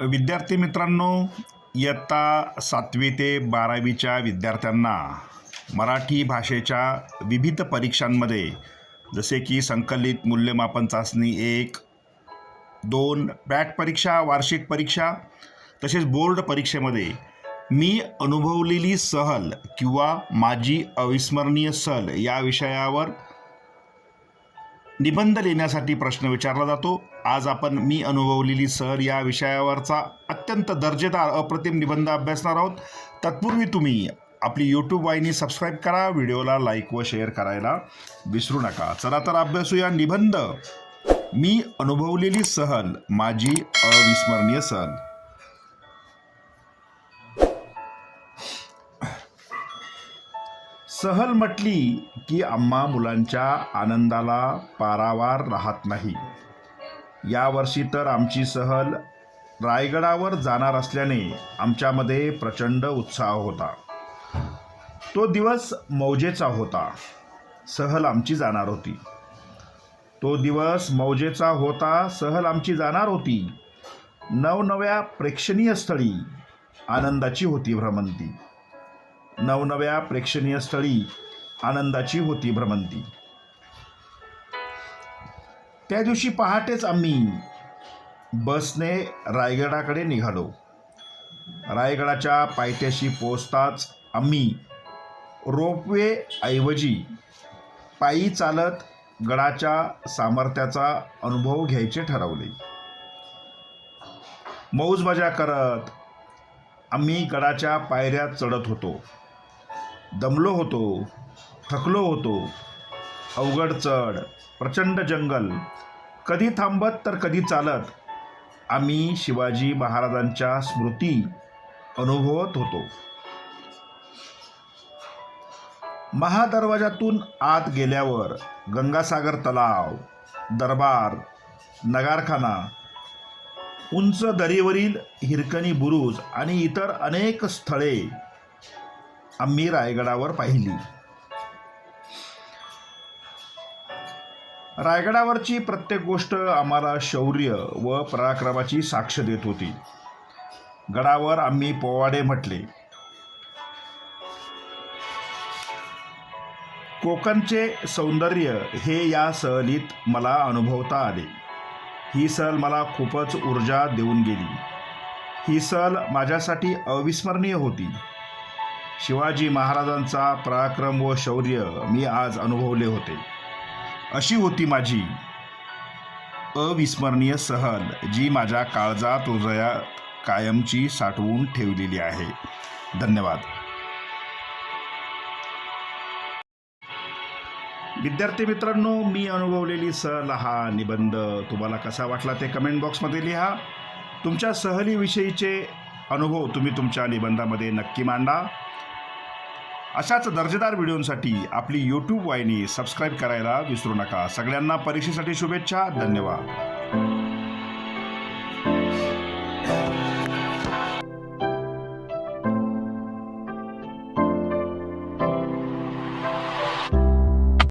विद्यार्थी मित्रांनो इयत्ता सातवी ते बारावीच्या विद्यार्थ्यांना मराठी भाषेच्या विविध परीक्षांमध्ये जसे की संकलित मूल्यमापन चाचणी एक दोन बॅट परीक्षा वार्षिक परीक्षा तसेच बोर्ड परीक्षेमध्ये मी अनुभवलेली सहल किंवा माझी अविस्मरणीय सहल या विषयावर निबंध लिहिण्यासाठी प्रश्न विचारला जातो. आज आपण मी अनुभवलेली सहल या विषयावरचा अत्यंत दर्जेदार अप्रतिम निबंध अभ्यासणार आहोत. तत्पूर्वी तुम्ही आपली यूट्यूब वाहिनी सबस्क्राईब करा व्हिडिओला लाईक व शेअर करायला विसरू नका. चला तर अभ्यासूया निबंध. मी अनुभवलेली सहल माझी अविस्मरणीय सहल. सहल म्हटली की आम्हा मुलांच्या आनंदाला पारावार राहत नाही. यावर्षी तर आमची सहल रायगडावर जाणार असल्याने आमच्यामध्ये प्रचंड उत्साह होता. तो दिवस मौजेचा होता. सहल आमची जाणार होती. तो दिवस मौजेचा होता सहल आमची जाणार होती. नवनव्या प्रेक्षणीय स्थळी आनंदाची होती भ्रमंती. नवनव्या प्रेक्षणीय स्थळी आनंदाची होती भ्रमंती. त्या दिवशी पहाटेच आम्ही बसने रायगडाकडे निघालो. रायगडाच्या पायथ्याशी पोचताच आम्ही रोपवे ऐवजी पायी चालत गडाच्या सामर्थ्याचा अनुभव घ्यायचे ठरवले. मौजमजा करत आम्ही गडाच्या पायऱ्या चढत होतो. दमलो होतो थकलो होतो. अवघड चढ प्रचंड जंगल. कधी थांबत तर कधी चालत. आम्ही शिवाजी महाराजांच्या स्मृती अनुभवत होतो. महादरवाजातून आत गेल्यावर गंगासागर तलाव दरबार नगारखाना उंच दरीवरील हिरकणी बुरुज आणि इतर अनेक स्थळे आम्ही रायगडावर पाहिली. रायगडावरची प्रत्येक गोष्ट आम्हाला शौर्य व पराक्रमाची साक्ष देत होती. गडावर आम्ही पोवाडे म्हटले. कोकणचे सौंदर्य हे या सहलीत मला अनुभवता आले. ही सहल मला खूपच ऊर्जा देऊन गेली. ही सहल माझ्यासाठी अविस्मरणीय होती. शिवाजी महाराजांचा पराक्रम व शौर्य मी आज अनुभवले होते. अशी होती माझी. अविस्मरणीय सहल जी माझ्या काळजात हृदयात कायमची साठवून ठेवलेली आहे. धन्यवाद. विद्यार्थी मित्रांनो मी अनुभवलेली सहल हा निबंध तुम्हाला कसा वाटला ते कमेंट बॉक्समध्ये लिहा. तुमच्या सहलीविषयीचे अनुभव तुम्ही तुमच्या निबंधामध्ये नक्की मांडा. अशाच दर्जेदार व्हिडिओंसाठी आपली यूट्यूब वाहिनी सबस्क्राईब करायला विसरू नका. सगळ्यांना परीक्षेसाठी शुभेच्छा धन्यवाद.